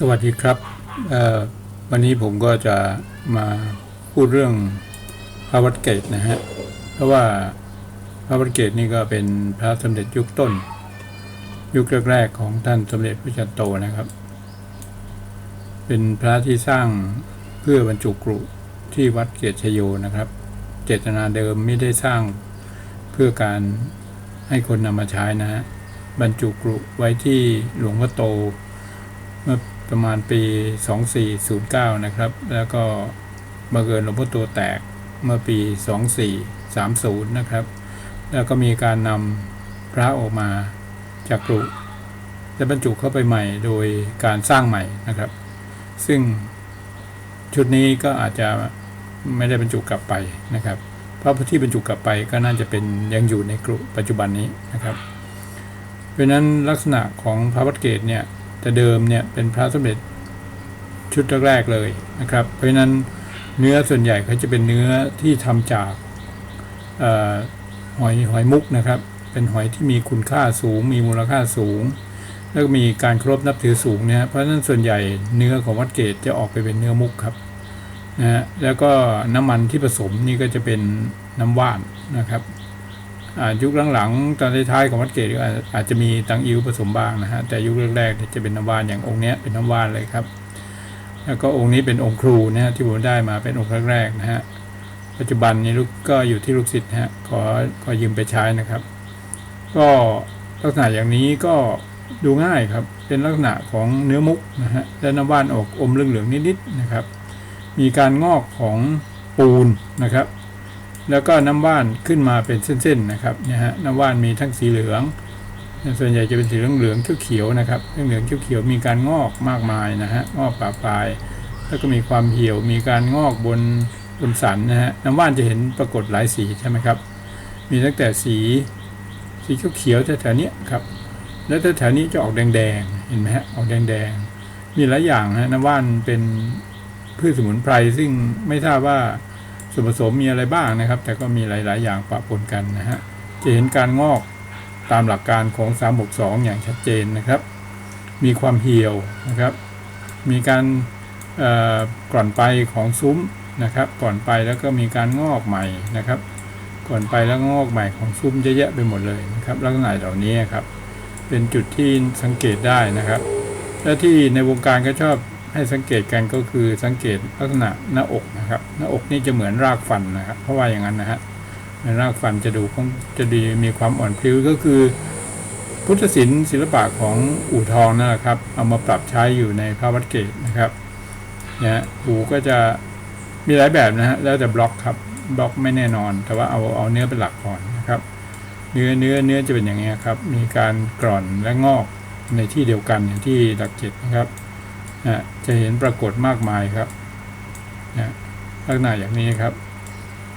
สวัสดีครับ วันนี้ผมก็จะมาพูดเรื่องพระวัดเกตนะฮะ เพราะว่าพระวัดเกตนี่ก็เป็นพระสมเด็จยุคต้น ยุคแรกๆของท่านสมเด็จพระจันโตนะครับ เป็นพระที่สร้างเพื่อบรรจุกรุที่วัดเกตชโยนะครับ เจตนาเดิมไม่ได้สร้างเพื่อการให้คนนำมาใช้นะฮะบรรจุกรุไว้ที่หลวงพ่อโตเมื่อ ประมาณปี 2409 นะครับ แล้วก็บังเกิดหลวงพ่อตัวแตกเมื่อปี 2430 นะครับ แล้วก็มีการนำพระออกมาจากกรุและบรรจุเข้าไปใหม่โดยการสร้างใหม่นะครับ ซึ่งชุดนี้ก็อาจจะไม่ได้บรรจุกลับไปนะครับ เพราะที่บรรจุกลับไปก็น่าจะเป็นยังอยู่ในกรุปัจจุบันนี้นะครับ เพราะฉะนั้นลักษณะของพระวัดเกตเนี่ย แต่เดิมเนี่ยเป็นพระสมเด็จชุดแรกๆเลยนะครับ เพราะฉะนั้นเนื้อส่วนใหญ่เขาจะเป็นเนื้อที่ทำจากอหอยหอยมุกนะครับ เป็นหอยที่มีคุณค่าสูง มีมูลค่าสูง แล้วก็มีการเคารพนับถือสูงเนี่ยเพราะฉะนั้นส่วนใหญ่เนื้อของวัดเกตจะออกไปเป็นเนื้อมุกครับนะฮะแล้วก็น้ำมันที่ผสมนี่ก็จะเป็นน้ำว่านนะครับ ยุคหลังๆตอนท้ายๆของวัดเกตก็อาจจะมีตังอิวผสมบ้างนะฮะแต่ยุคแรกๆจะเป็นน้ำว่านอย่างองค์นี้เป็นน้ำว่านเลยครับ แล้วก็องค์นี้เป็นองค์ครูนะฮะที่ผมได้มาเป็นองค์แรกๆนะฮะปัจจุบันนี้ลูกก็อยู่ที่ลูกศิษย์นะฮะขอขอยืมไปใช้นะครับ ก็ลักษณะอย่างนี้ก็ดูง่ายครับ เป็นลักษณะของเนื้อมุกนะฮะและน้ำว่านออกอมเหลืองๆนิดๆนะครับ มีการงอกของปูนนะครับ แล้วก็น้ำว่านขึ้นมาเป็นเส้นๆนะครับเนี่ยฮะน้ำว่านมีทั้งสีเหลือง ส่วนใหญ่จะเป็นสีเหลืองๆเขียวๆนะครับเหลืองๆเขียวๆมีการงอกมากมายนะฮะงอกปลาปลาย แล้วก็มีความเหี่ยวมีการงอกบนบนสันนะฮะน้ำว่านจะเห็นปรากฏหลายสีใช่ไหมครับ มีตั้งแต่สีสีเขียวๆแถวๆนี้ครับแล้วแถวๆนี้จะออกแดงๆเห็นไหมฮะออกแดงๆมีหลายอย่างนะน้ำว่านเป็นพืชสมุนไพรซึ่งไม่ทราบว่า ส่วนผสมมีอะไรบ้างนะครับ แต่ก็มีหลาย ๆ อย่างปะปนกันนะฮะจะเห็นการงอกตามหลักการของ3บวก2อย่างชัดเจนนะครับ มีความเหี่ยวนะครับ มีการก่อนไปของซุ้มนะครับ ก่อนไปแล้วก็มีการงอกใหม่นะครับ ก่อนไปแล้วงอกใหม่ของซุ้มเยอะแยะไปหมดเลยนะครับลักษณะเหล่านี้ครับ เป็นจุดที่สังเกตได้นะครับ และที่ในวงการก็ชอบ ให้สังเกตกันก็คือสังเกตลักษณะหน้าอกนะครับ หน้าอกนี่จะเหมือนรากฟันนะครับ เพราะว่าอย่างนั้นนะฮะในรากฟันจะดูคงจะดีมีความอ่อนพลิ้วก็คือ พุทธศิลป์ศิลปะของอู่ทองนั่แหละครับ เอามาปรับใช้อยู่ในพระวัดเกตนะครับเนี่ยอู่ก็จะมีหลายแบบนะฮะแล้วแต่บล็อกครับบล็อกไม่แน่นอน แต่ว่าเอาเอาเนื้อเป็นหลักก่อนนะครับ เนื้อเนื้อเนื้อจะเป็นอย่างนี้ยครับ มีการกร่อนและงอกในที่เดียวกันอย่างที่หลักเจ็ดนะครับ นะจะเห็นปรากฏมากมายครับนะลักษณะอย่างนี้ครับ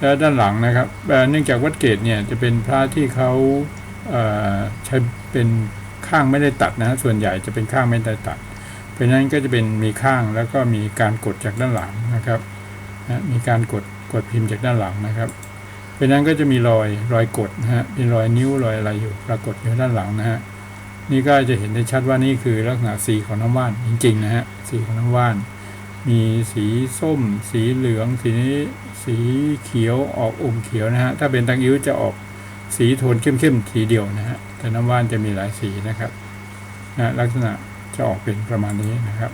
แล้วด้านหลังนะครับเนื่องจากวัดเกตเนี่ยจะเป็นพระที่เขาเใช้เป็นข้างไม่ได้ตัดนะส่วนใหญ่จะเป็นข้างไม่ได้ตัด เพราะนั้นก็จะเป็นมีข้างแล้วก็มีการกดจากด้านหลังนะครับนะมีการกดกดพิมพ์จากด้านหลังนะครับ เพราะฉะนั้นก็จะมีรอยรอยกดนะฮะเป็นรอยนิ้วรอยอะไรอยู่ปรากฏอยู่ด้านหลังนะฮะ นี่ก็จะเห็นได้ชัดว่านี่คือลักษณะสีของน้ำว่านจริงๆนะฮะสีของน้ำว่าน มีสีส้ม สีเหลือง สีสีเขียวออกอมเขียวนะฮะถ้าเป็นตังอิ้วจะออกสีโทนเข้มๆสีเดียวนะฮะแต่น้ำว่านจะมีหลายสีนะครับนะลักษณะจะออกเป็นประมาณนี้นะครับ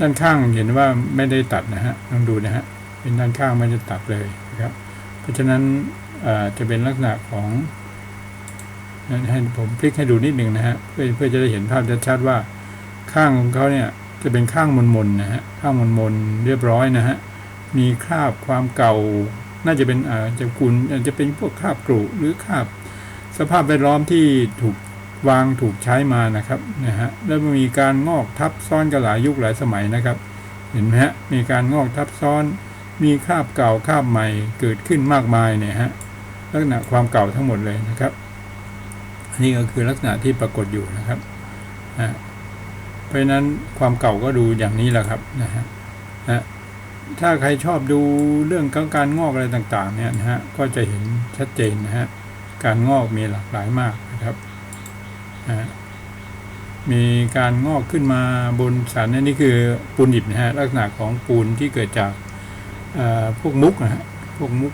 ด้านข้างเห็นว่าไม่ได้ตัดนะฮะลองดูนะฮะเป็นด้านข้างไม่ได้ตัดเลยนะครับ เพราะฉะนั้นอ่อจะเป็นลักษณะของ ให้ผมพลิกให้ดูนิดหนึ่งนะฮะเพื่อเพื่อจะได้เห็นภาพชัดๆว่า ข้างของเขาเนี่ยจะเป็นข้างมนๆนะฮะข้างมนๆเรียบร้อยนะฮะมีคราบความเก่า น่าจะเป็นอ่าจะกุลอาจจะเป็นพวกคราบกรุหรือคราบ สภาพแวดล้อมที่ถูกวางถูกใช้มานะครับนะฮะแล้วมีการงอกทับซ้อนกันหลายยุคหลายสมัยนะครับ เห็นไหมฮะมีการงอกทับซ้อน มีคราบเก่าคราบใหม่เกิดขึ้นมากมายเนี่ยฮะลักษณะความเก่าทั้งหมดเลยนะครับ อันนี้ก็คือลักษณะที่ปรากฏอยู่นะครับนะเพราะฉะนั้นความเก่าก็ดูอย่างนี้แหละครับนะฮะนะถ้าใครชอบดูเรื่องของการงอกอะไรต่างๆเนี่ยนะฮะก็จะเห็นชัดเจนนะฮะการงอกมีหลากหลายมากนะครับนะมีการงอกขึ้นมาบนสันนี่คือปูนดิบนะฮะลักษณะของปูนที่เกิดจากพวกมุกนะฮะพวกมุก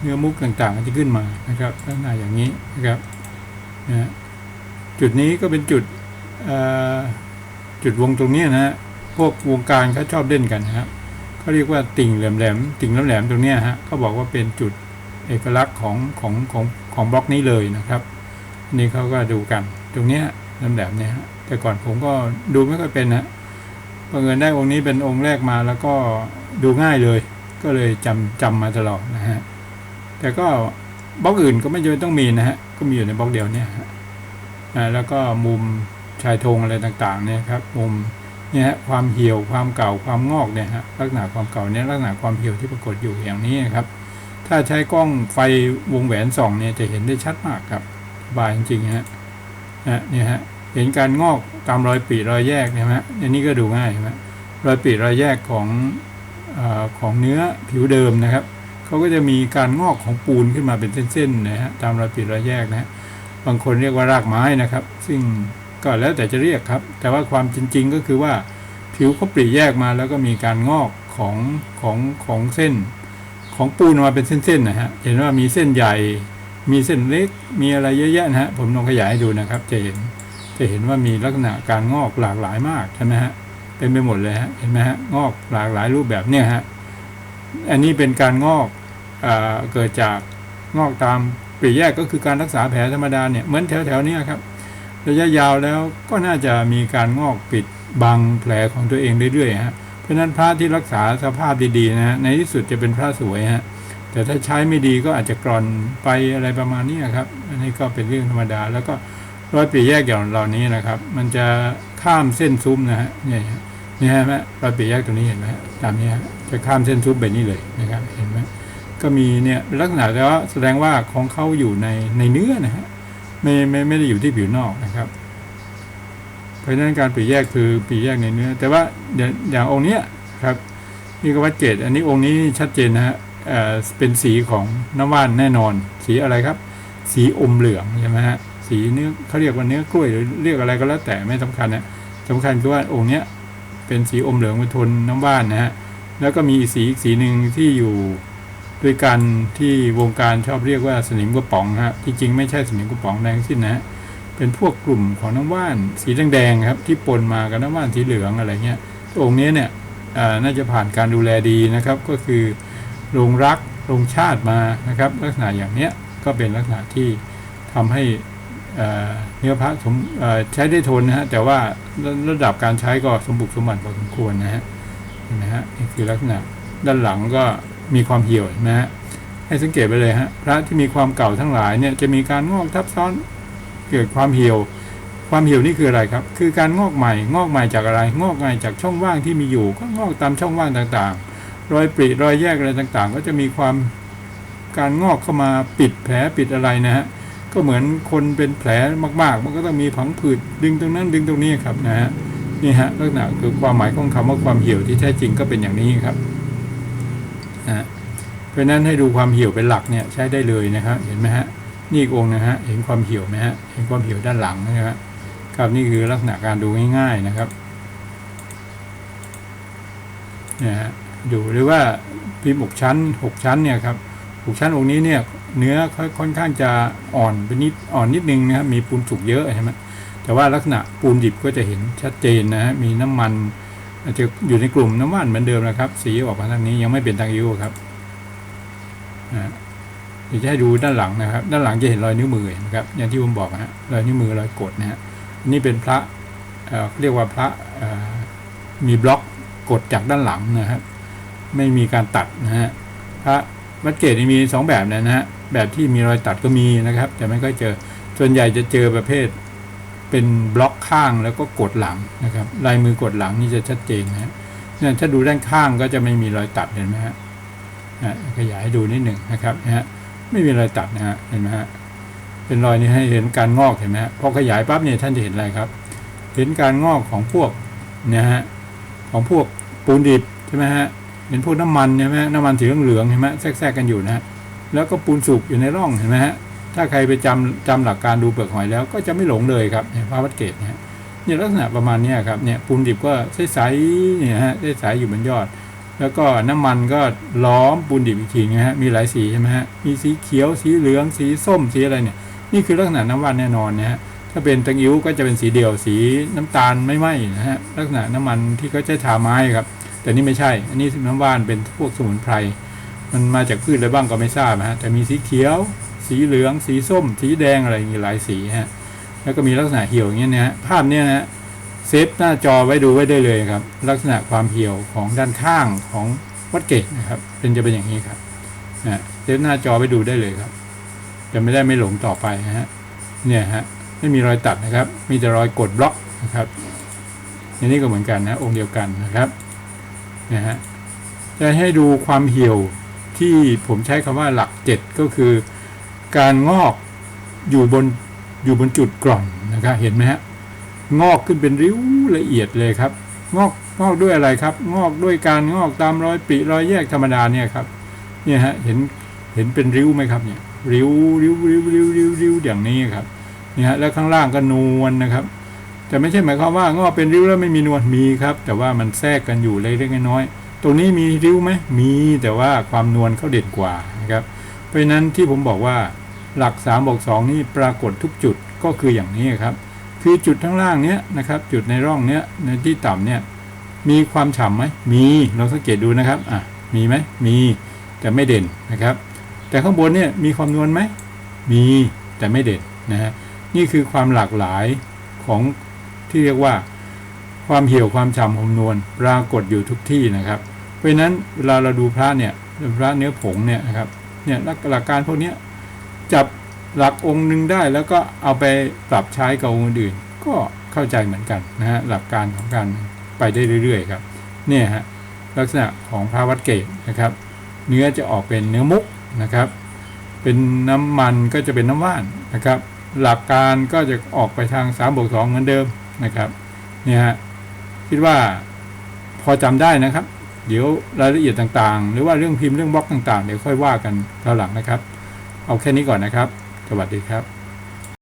เนื้อมุกต่างๆที่ขึ้นมานะครับลักษณะอย่างนี้นะครับ นะจุดนี้ก็เป็นจุดจุดวงตรงนี้นะฮะพวกวงการเขาชอบเล่นกันนะครับเขาเรียกว่าติ่งแหลมๆติ่งแหลมๆตรงนี้ฮะเขาบอกว่าเป็นจุดเอกลักษณ์ของของของของบล็อกนี้เลยนะครับนี่เขาก็ดูกัน ตรงนี้ยแหลมๆเนี่ยฮะแต่ก่อนผมก็ดูไม่ค่อยเป็นนะบังเอิญได้องค์นี้เป็นองค์แรกมาแล้วก็ดูง่ายเลย ก็เลยจำจำมาตลอดนะฮะแต่ก็บล็อกอื่นก็ไม่จำเป็นต้องมีนะฮะ ก็มีอยู่ในบล็อกเดียวเนี่ยฮะแล้วก็มุมชายธงอะไรต่างๆเนี่ยครับมุมเนี่ยฮะความเหี่ยวความเก่าความงอกเนี่ยฮะลักษณะความเก่าเนี่ยลักษณะความเหี่ยวที่ปรากฏอยู่อย่างนี้นะครับ ถ้าใช้กล้องไฟวงแหวนส่องเนี่ยจะเห็นได้ชัดมากครับบายจริงๆฮะนะเนี่ยฮะเห็นการงอกตามรอยปีรอยแยกเนี่ยฮะอันนี้ก็ดูง่ายใช่ไหมรอยปีรอยแยกของอของเนื้อผิวเดิมนะครับ เขาก็จะมีการงอกของปูนขึ้นมาเป็นเส้นๆนะฮะตามรอยปีรอยแยกนะฮะบางคนเรียกว่ารากไม้นะครับ ซึ่งก็แล้วแต่จะเรียกครับ แต่ว่าความจริง ๆ ก็คือว่าผิวเขาปรีแยกมาแล้วก็มีการงอกของของของเส้น ของปูนมาเป็นเส้นๆนะฮะเห็นว่ามีเส้นใหญ่ มีเส้นเล็ก มีอะไรเยอะแยะนะฮะผมลองขยายให้ดูนะครับจะเห็นจะเห็นว่ามีลักษณะการงอกหลากหลายมากใช่ไหมฮะเต็มไปหมดเลยฮะเห็นไหมฮะงอกหลากหลายรูปแบบเนี่ยฮะอันนี้เป็นการงอก เเกิดจากงอกตามปีแยกก็คือการรักษาแผลธรรมดาเนี่ยเหมือนแถวๆนี้ครับระยะยาวแล้วก็น่าจะมีการงอกปิดบังแผลของตัวเองเรื่อยๆฮะเพราะฉะนั้นพระที่รักษาสภาพดีๆนะฮะในที่สุดจะเป็นพระสวยฮะแต่ถ้าใช้ไม่ดีก็อาจจะกร่อนไปอะไรประมาณนี้ครับ อันนี้ก็เป็นเรื่องธรรมดา แล้วก็รอยปีแยกอย่างเหล่านี้นะครับ มันจะข้ามเส้นซุ้มนะฮะเนี่ยฮะนี่ฮะแม่รอยปีแยกตรงนี้เห็นไหมตามนี้จะข้ามเส้นซุปแบบนี้เลยนะครับ เห็นไหม ก็มีเนี่ยลักษณะแล้วาแสดงว่าของเขาอยู่ในในเนื้อนะฮะไม่ไม่ไม่ได้อยู่ที่ผิวนอกนะครับ เพราะฉะนั้นการปีแยกคือปีแยกในเนื้อ แต่ว่าอย่างองค์เนี้ยครับนี่ก็วัดเกตอันนี้องค์นี้ชัดเจนนะฮะเอ่อเป็นสีของน้ำว่านแน่นอน สีอะไรครับ สีอมเหลืองใช่ไหมฮะสีเนื้อเขาเรียกว่าเนื้อกล้วยหรือเรียกอะไรก็แล้วแต่ไม่สำคัญนะสำคัญคือว่าองค์เนี้ยเป็นสีอมเหลืองเป็นทนน้ำว่านนะฮะแล้วก็มีสีอีกสีหนึ่งที่อยู่ ด้วยกันที่วงการชอบเรียกว่าสนิมกระป๋องฮะที่จริงไม่ใช่สนิมกระป๋องแดงสิ้นนะเป็นพวกกลุ่มของน้ำว่านสีแดงๆครับที่ปนมากับน้ำว่านสีเหลืองอะไรเงี้ยองค์นี้เนี่ยน่าจะผ่านการดูแลดีนะครับ ก็คือลงรักลงชาติมานะครับ ลักษณะอย่างเนี้ยก็เป็นลักษณะที่ทำให้เนื้อพระสมใช้ได้ทนนะฮะแต่ว่าระระดับการใช้ก็สมบุกสมบัติพอสมควรนะฮะนไหมฮะนี่คือลักษณะด้านหลังก็ มีความเหี่ยวนไหมฮะให้สังเกตไปเลยฮะพระที่มีความเก่าทั้งหลายเนี่ยจะมีการงอกทับซ้อนเกิดความเหี่ยว ความเหี่ยวนี่คืออะไรครับ คือการงอกใหม่ งอกใหม่จากอะไร งอกใหม่จากช่องว่างที่มีอยู่ ก็งอกตามช่องว่างต่างๆ รอยปริรอยแยกอะไรต่างๆ ก็จะมีความการงอกเข้ามาปิดแผลปิดอะไรนะฮะก็เหมือนคนเป็นแผลมากๆ มันก็ต้องมีผังผืดดึงตรงนั้นดึงตรงนี้ครับนะฮะนี่ฮะลักษณะคือความหมายของคำว่าความเหี่ยวที่แท้จริงก็เป็นอย่างนี้ครับ นะเพราะฉะนั้นให้ดูความเหี่ยวเป็นหลักเนี่ยใช้ได้เลยนะครับเห็นไหมฮะนี่อีกองนะฮะเห็นความเหี่ยวไหมฮะเห็นความเหี่ยวด้านหลังนะฮะครับนี่คือลักษณะการดูง่าย ๆนะครับเนี่ยฮะดูหรือว่าพิมพ์หกชั้นหกชั้นเนี่ยครับหกชั้นองค์นี้เนี่ยเนื้อค่อนข้างจะอ่อนไปนิดอ่อนนิดนึงนะครับมีปูนสุกเยอะใช่ไหมแต่ว่าลักษณะปูนดิบก็จะเห็นชัดเจนนะฮะมีน้ำมัน อาจจะอยู่ในกลุ่มน้ำมันเหมือนเดิมนะครับ สีออกมาทางนี้ยังไม่เป็นทางอิ้วครับนะเดี๋ยวจะให้ดูด้านหลังนะครับ ด้านหลังจะเห็นรอยนิ้วมือนะครับ อย่างที่ผมบอกนะฮะรอยนิ้วมือรอยกดนะฮะนี่เป็นพระเอ่อเรียกว่าพระมีบล็อกกดจากด้านหลังนะครับ ไม่มีการตัดนะฮะพระวัดเกตมีสองแบบนะฮะแบบที่มีรอยตัดก็มีนะครับ แต่ไม่ค่อยเจอส่วนใหญ่จะเจอประเภท เป็นบล็อกข้างแล้วก็กดหลังนะครับ ลายมือกดหลังนี่จะชัดเจนนะฮะเนี่ยถ้าดูด้านข้างก็จะไม่มีรอยตัดเห็นไหมฮะนะขยายให้ดูนิดหนึ่งนะครับนะฮะไม่มีรอยตัดนะฮะเห็นไหมฮะเป็นรอยนี้ให้เห็นการงอกเห็นไหมฮะพอขยายปั๊บเนี่ยท่านจะเห็นอะไรครับ เห็นการงอกของพวกนะฮะของพวกปูนดิบใช่ไหมฮะเห็นพวกน้ำมันใช่ไหมฮะน้ำมันสีเหลืองๆเห็นไหมแทรกๆกันอยู่นะฮะแล้วก็ปูนสุกอยู่ในร่องเห็นไหมฮะ ถ้าใครไปจำจำหลักการดูเปลือกหอยแล้วก็จะไม่หลงเลยครับเนี่ยพระวัดเกตเนี่ยเนี่ยลักษณะประมาณนี้ครับเนี่ยปูนดิบก็ใสๆเนี่ยฮะใสๆอยู่บนยอด แล้วก็น้ำมันก็ล้อมปูนดิบอีกทีนะฮะมีหลายสีใช่ไหมฮะมีสีเขียวสีเหลืองสีส้มสีอะไรเนี่ยนี่คือลักษณะน้ำว่านแน่นอนนะฮะถ้าเป็นตังอิ้วก็จะเป็นสีเดียวสีน้ำตาลไม่ไหมนะฮะลักษณะน้ำมันที่เขาใช้ทาไม้ครับ แต่นี่ไม่ใช่ อันนี้น้ำว่านเป็นพวกสมุนไพรมันมาจากพืชอะไรบ้างก็ไม่ทราบนะฮะแต่มีสีเขียว สีเหลือง สีส้ม สีแดงอะไรอย่างงี้หลายสีฮะ แล้วก็มีลักษณะเหี่ยวอย่างเงี้ยนะฮะ ภาพเนี้ยนะฮะเซฟหน้าจอไว้ดูไว้ได้เลยครับ ลักษณะความเหี่ยวของด้านข้างของวัดเกตนะครับเป็นจะเป็นอย่างนี้ครับนะเซฟหน้าจอไว้ดูได้เลยครับ จะไม่ได้ไม่หลงต่อไปนะฮะ เนี่ยฮะไม่มีรอยตัดนะครับ มีแต่รอยกดบล็อกนะครับอันนี้ก็เหมือนกันนะองค์เดียวกันนะครับนะฮะจะให้ดูความเหี่ยวที่ผมใช้คำว่าหลักเจ็ดก็คือ การงอกอยู่บนอยู่บนจุดกร่อนนะครับเห็นไหมฮะงอกขึ้นเป็นริ้วละเอียดเลยครับ งอกงอกด้วยอะไรครับ งอกด้วยการงอกตามรอยปริรอยแยกธรรมดาเนี่ยครับเนี่ยฮะเห็นเห็นเป็นริ้วไหมครับเนี่ยริ้วริ้วริ้วริ้วริ้วริ้วอย่างนี้ครับเนี่ยฮะแล้วข้างล่างก็นวลนะครับแต่ไม่ใช่หมายความว่างอกเป็นริ้วแล้วไม่มีนวลมีครับ แต่ว่ามันแทรกกันอยู่เล็กๆน้อยๆตรงนี้มีริ้วไหมมีแต่ว่าความนวลเขาเด่นกว่านะครับ เพราะฉะนั้นที่ผมบอกว่าหลัก3บอก2นี่ปรากฏทุกจุดก็คืออย่างนี้ครับ คือจุดข้งล่างเนี้ยนะครับจุดในร่องเนี้ยในที่ต่ำเนี่ยมีความฉ่ำไหมมีลองสังเกตดูนะครับอะมีไหมมีแต่ไม่เด่นนะครับ แต่ข้างบนเนี่ยมีความนวลไหมมีแต่ไม่เด่นนะฮะนี่คือความหลากหลายของที่เรียกว่า ความเหี่ยวความฉ่ำความนวลปรากฏอยู่ทุกที่นะครับ เพราะนั้นเวลาเราดูพระเนี่ยพระเนื้อผงเนี่ยนะครับ เนี่ยหลักการพวกนี้จับหลักองค์หนึ่งได้แล้วก็เอาไปปรับใช้กับองค์อื่น ก็เข้าใจเหมือนกันนะฮะหลักการของการไปได้เรื่อยๆครับเนี่ยฮะลักษณะของพระวัดเกตนะครับ เนื้อจะออกเป็นเนื้อมุกนะครับ เป็นน้ำมันก็จะเป็นน้ำว่านนะครับ หลักการก็จะออกไปทาง3บวก2เหมือนเดิมนะครับเนี่ยฮะคิดว่าพอจำได้นะครับ เดี๋ยวรายละเอียดต่างๆ หรือว่าเรื่องพิมพ์เรื่องบล็อกต่างๆ เดี๋ยวค่อยว่ากันคราวหลังนะครับ เอาแค่นี้ก่อนนะครับ สวัสดีครับ